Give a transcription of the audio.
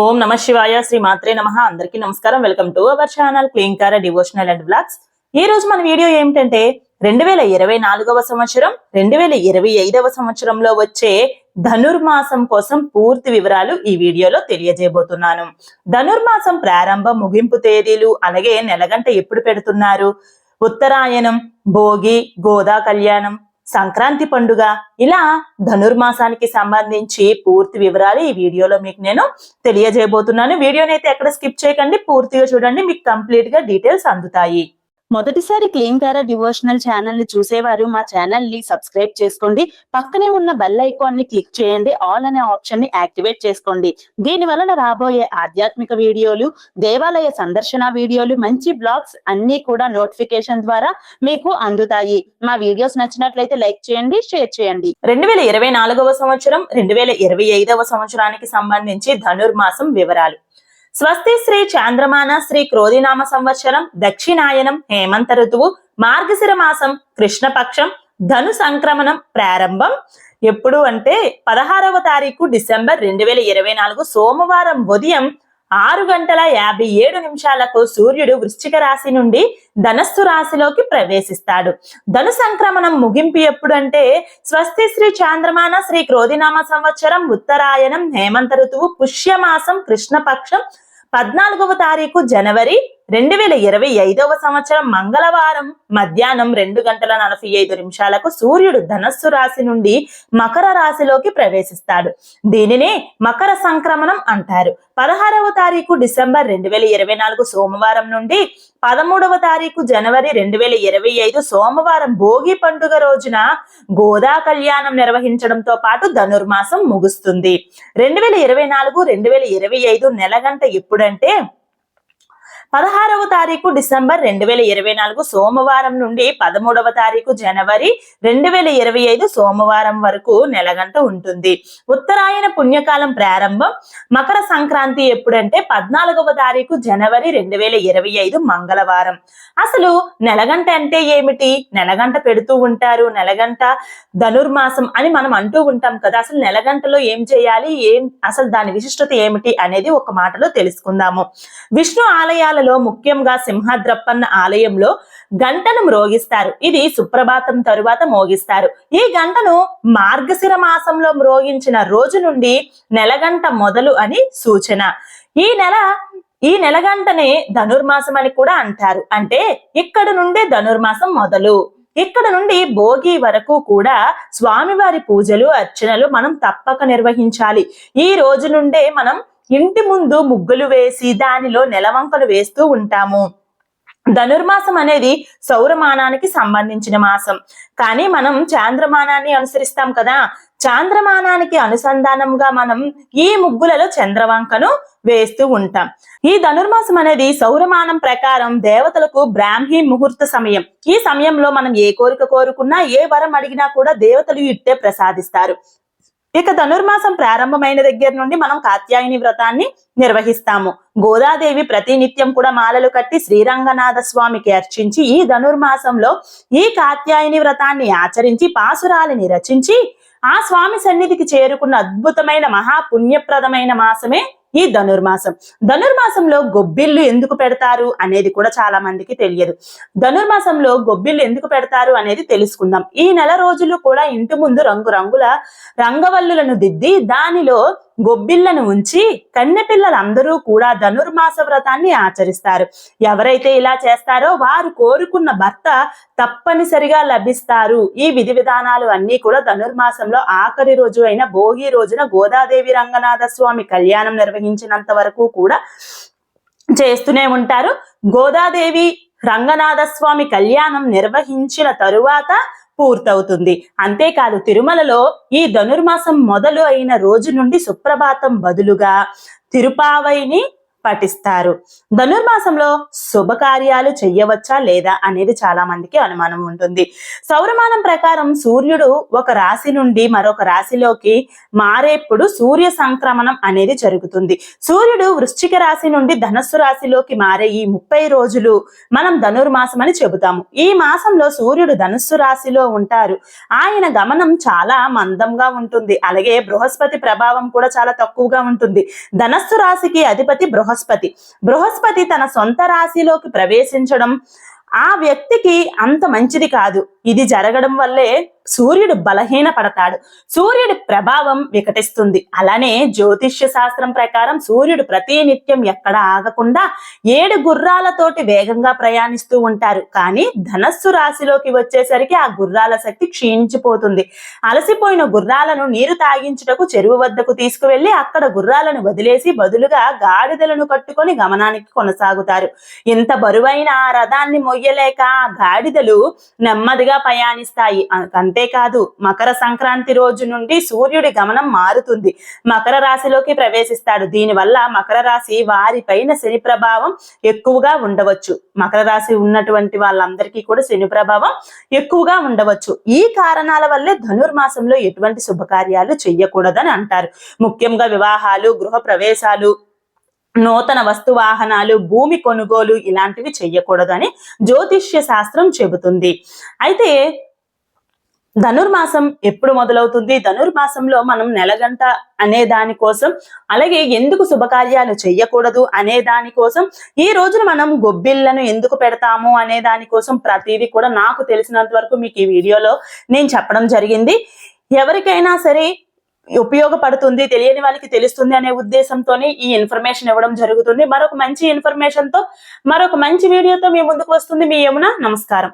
ఓం నమ శివాయ శ్రీ మాత్రే నమ. అందరికీ నమస్కారం. Welcome to our channel Klinkaara devotional and blogs ఈ రోజు మన వీడియో ఏమిటంటే రెండు వేల ఇరవై నాలుగవ సంవత్సరం రెండు వేల ఇరవై ఐదవ సంవత్సరంలో వచ్చే ధనుర్మాసం కోసం పూర్తి వివరాలు ఈ వీడియోలో తెలియజేయబోతున్నాను. ధనుర్మాసం ప్రారంభ ముగింపు తేదీలు అలాగే నెలగంట ఎప్పుడు పెడుతున్నారు? ఉత్తరాయణం భోగి గోదా కళ్యాణం సంక్రాంతి పండుగ. ఇలా ధనుర్మాసానికి సంబంధించి పూర్తి వివరాలు ఈ వీడియోలో మీకు నేను తెలియజేయబోతున్నాను. వీడియోని అయితే ఎక్కడ స్కిప్ చేయకండి పూర్తిగా చూడండి మీకు కంప్లీట్గా డీటెయిల్స్ అందుతాయి. మొదటిసారి క్లీన్ కారా డివోషనల్ ఛానల్ని చూసేవారు మా ఛానల్ని సబ్స్క్రైబ్ చేసుకోండి. పక్కనే ఉన్న బెల్ ఐకాన్ని క్లిక్ చేయండి. ఆల్ అనే ఆప్షన్ని యాక్టివేట్ చేసుకోండి. దీని వలన రాబోయే ఆధ్యాత్మిక వీడియోలు దేవాలయ సందర్శన వీడియోలు మంచి బ్లాగ్స్ అన్ని కూడా నోటిఫికేషన్ ద్వారా మీకు అందుతాయి. మా వీడియోస్ నచ్చినట్లయితే లైక్ చేయండి షేర్ చేయండి. రెండు వేల ఇరవై నాలుగవ సంవత్సరం రెండు వేల ఇరవై ఐదవ సంవత్సరానికి సంబంధించి ధనుర్మాసం వివరాలు. స్వస్తి శ్రీ చాంద్రమాన శ్రీ క్రోధినామ సంవత్సరం దక్షిణాయనం హేమంత ఋతువు మార్గశిర మాసం కృష్ణపక్షం ధను సంక్రమణం ప్రారంభం. ఎప్పుడు అంటే పదహారవ తారీఖు డిసెంబర్ రెండు వేల ఇరవై నాలుగు సోమవారం ఉదయం ఆరు గంటల యాభై ఏడు నిమిషాలకు సూర్యుడు వృశ్చిక రాశి నుండి ధనస్సు రాశిలోకి ప్రవేశిస్తాడు. ధను సంక్రమణం ముగింపు ఎప్పుడు అంటే స్వస్తి శ్రీ చాంద్రమాన శ్రీ క్రోధినామ సంవత్సరం ఉత్తరాయణం హేమంత ఋతువు పుష్యమాసం కృష్ణపక్షం పద్నాలుగవ తారీఖు జనవరి రెండు వేల ఇరవై ఐదవ సంవత్సరం మంగళవారం మధ్యాహ్నం రెండు గంటల నలభై ఐదు నిమిషాలకు సూర్యుడు ధనస్సు రాశి నుండి మకర రాశిలోకి ప్రవేశిస్తాడు. దీనినే మకర సంక్రమణం అంటారు. పదహారవ తారీఖు డిసెంబర్ రెండు వేల ఇరవై నాలుగు సోమవారం నుండి పదమూడవ తారీఖు జనవరి రెండు వేల ఇరవై ఐదు సోమవారం భోగి పండుగ రోజున గోదా కళ్యాణం నిర్వహించడంతో పాటు ధనుర్మాసం ముగుస్తుంది. రెండు వేల ఇరవై నాలుగు రెండు వేల ఇరవై ఐదు నెలగంట ఎప్పుడంటే పదహారవ తారీఖు డిసెంబర్ రెండు వేల ఇరవై నాలుగు సోమవారం నుండి పదమూడవ తారీఖు జనవరి రెండు వేల ఇరవై ఐదు సోమవారం వరకు నెలగంట ఉంటుంది. ఉత్తరాయణ పుణ్యకాలం ప్రారంభం. మకర సంక్రాంతి ఎప్పుడంటే పద్నాలుగవ తారీఖు జనవరి రెండు వేల ఇరవై ఐదు మంగళవారం. అసలు నెలగంట అంటే ఏమిటి? నెలగంట పెడుతూ ఉంటారు. నెలగంట ధనుర్మాసం అని మనం అంటూ ఉంటాం కదా. అసలు నెలగంటలో ఏం చేయాలి? ఏం అసలు దాని విశిష్టత ఏమిటి అనేది ఒక మాటలో తెలుసుకుందాము. విష్ణు ఆలయాలు ఆలయాలలో ముఖ్యంగా సింహద్రప్పన్న ఆలయంలో గంటను మ్రోగిస్తారు. ఇది సుప్రభాతం తరువాత మోగిస్తారు. ఈ గంటను మార్గశిర మాసంలో మ్రోగించిన రోజు నుండి నెలగంట మొదలు అని సూచన. ఈ నెల ఈ నెలగంటనే ధనుర్మాసం అని కూడా అంటారు. అంటే ఇక్కడ నుండే ధనుర్మాసం మొదలు. ఇక్కడ నుండి భోగి వరకు కూడా స్వామివారి పూజలు అర్చనలు మనం తప్పక నిర్వహించాలి. ఈ రోజు నుండే మనం ఇంటి ముందు ముగ్గులు వేసి దానిలో నెలవంకలు వేస్తూ ఉంటాము. ధనుర్మాసం అనేది సౌరమానానికి సంబంధించిన మాసం. కానీ మనం చాంద్రమానాన్ని అనుసరిస్తాం కదా. చాంద్రమానానికి అనుసంధానంగా మనం ఈ ముగ్గులలో చంద్రవంకను వేస్తూ ఉంటాం. ఈ ధనుర్మాసం అనేది సౌరమానం ప్రకారం దేవతలకు బ్రాహ్మీ ముహూర్త సమయం. ఈ సమయంలో మనం ఏ కోరిక కోరుకున్నా ఏ వరం అడిగినా కూడా దేవతలు ఇట్టే ప్రసాదిస్తారు. ఇక ధనుర్మాసం ప్రారంభమైన దగ్గర నుండి మనం కాత్యాయని వ్రతాన్ని నిర్వహిస్తాము. గోదాదేవి ప్రతినిత్యం కూడా మాలలు కట్టి శ్రీరంగనాథ స్వామికి అర్చించి ఈ ధనుర్మాసంలో ఈ కాత్యాయని వ్రతాన్ని ఆచరించి పాసురాలిని రచించి ఆ స్వామి సన్నిధికి చేరుకున్న అద్భుతమైన మహాపుణ్యప్రదమైన మాసమే ఈ ధనుర్మాసం. ధనుర్మాసంలో గొబ్బిళ్ళు ఎందుకు పెడతారు అనేది కూడా చాలా మందికి తెలియదు. ధనుర్మాసంలో గొబ్బిళ్ళు ఎందుకు పెడతారు అనేది తెలుసుకుందాం. ఈ నెల రోజులు కూడా ఇంటి ముందు రంగు రంగుల రంగవల్లులను దిద్ది దానిలో గొబ్బిళ్ళను ఉంచి కన్నెపిల్లలందరూ కూడా ధనుర్మాస వ్రతాన్ని ఆచరిస్తారు. ఎవరైతే ఇలా చేస్తారో వారు కోరుకున్న భర్త తప్పనిసరిగా లభిస్తారు. ఈ విధి విధానాలు అన్ని కూడా ధనుర్మాసంలో ఆఖరి రోజు అయిన భోగి రోజున గోదాదేవి రంగనాథ స్వామి కళ్యాణం నిర్వహించినంత వరకు కూడా చేస్తూనే ఉంటారు. గోదాదేవి రంగనాథ స్వామి కళ్యాణం నిర్వహించిన తరువాత పూర్తవుతుంది. అంతేకాదు తిరుమలలో ఈ ధనుర్మాసం మొదలు అయిన రోజు నుండి సుప్రభాతం బదులుగా తిరుపావైని పఠిస్తారు ధనుర్మాసంలో శుభకార్యాలు చెయ్యవచ్చా లేదా అనేది చాలా మందికి అనుమానం ఉంటుంది. సౌరమానం ప్రకారం సూర్యుడు ఒక రాశి నుండి మరొక రాశిలోకి మారేప్పుడు సూర్య సంక్రమణం అనేది జరుగుతుంది. సూర్యుడు వృశ్చిక రాశి నుండి ధనస్సు రాశిలోకి మారే ఈ ముప్పై రోజులు మనం ధనుర్మాసం అని చెబుతాము. ఈ మాసంలో సూర్యుడు ధనుస్సు రాశిలో ఉంటారు. ఆయన గమనం చాలా మందంగా ఉంటుంది. అలాగే బృహస్పతి ప్రభావం కూడా చాలా తక్కువగా ఉంటుంది. ధనస్సు రాశికి అధిపతి బృహస్పతి బృహస్పతి. తన సొంత రాశిలోకి ప్రవేశించడం ఆ వ్యక్తికి అంత మంచిది కాదు. ఇది జరగడం వల్లే సూర్యుడు బలహీన పడతాడు సూర్యుడి ప్రభావం వికటిస్తుంది. అలానే జ్యోతిష్య శాస్త్రం ప్రకారం సూర్యుడు ప్రతి నిత్యం ఎక్కడ ఆగకుండా ఏడు గుర్రాలతోటి వేగంగా ప్రయాణిస్తూ ఉంటారు. కానీ ధనస్సు రాశిలోకి వచ్చేసరికి ఆ గుర్రాల శక్తి క్షీణించిపోతుంది. అలసిపోయిన గుర్రాలను నీరు తాగించుటకు చెరువు వద్దకు తీసుకువెళ్ళి అక్కడ గుర్రాలను వదిలేసి బదులుగా గాడిదలను కట్టుకొని గమనానికి కొనసాగుతారు. ఇంత బరువైన ఆ రథాన్ని మొయ్యలేక గాడిదలు నెమ్మదిగా ప్రయాణిస్తాయి. అంతేకాదు మకర సంక్రాంతి రోజు నుండి సూర్యుడి గమనం మారుతుంది. మకర రాశిలోకి ప్రవేశిస్తాడు. దీనివల్ల మకర రాశి వారిపైన శని ప్రభావం ఎక్కువగా ఉండవచ్చు. మకర రాశి ఉన్నటువంటి వాళ్ళందరికీ కూడా శని ప్రభావం ఎక్కువగా ఉండవచ్చు. ఈ కారణాల వల్లే ధనుర్మాసంలో ఎటువంటి శుభకార్యాలు చెయ్యకూడదని అంటారు. ముఖ్యంగా వివాహాలు గృహ ప్రవేశాలు నూతన వస్తు వాహనాలు భూమి కొనుగోలు ఇలాంటివి చెయ్యకూడదని జ్యోతిష్య శాస్త్రం చెబుతుంది. అయితే ధనుర్మాసం ఎప్పుడు మొదలవుతుంది? ధనుర్మాసంలో మనం నెలగంట అనే దానికోసం అలాగే ఎందుకు శుభకార్యాలు చెయ్యకూడదు అనే దానికోసం ఈ రోజున మనం గొబ్బిళ్ళను ఎందుకు పెడతాము అనే దానికోసం ప్రతిదీ కూడా నాకు తెలిసినంత వరకు మీకు ఈ వీడియోలో నేను చెప్పడం జరిగింది. ఎవరికైనా సరే ఉపయోగపడుతుంది తెలియని వాళ్ళకి తెలుస్తుంది అనే ఉద్దేశంతోనే ఈ ఇన్ఫర్మేషన్ ఇవ్వడం జరుగుతుంది. మరొక మంచి ఇన్ఫర్మేషన్తో మరొక మంచి వీడియోతో మీ ముందుకు వస్తుంది. మీ యమున నమస్కారం.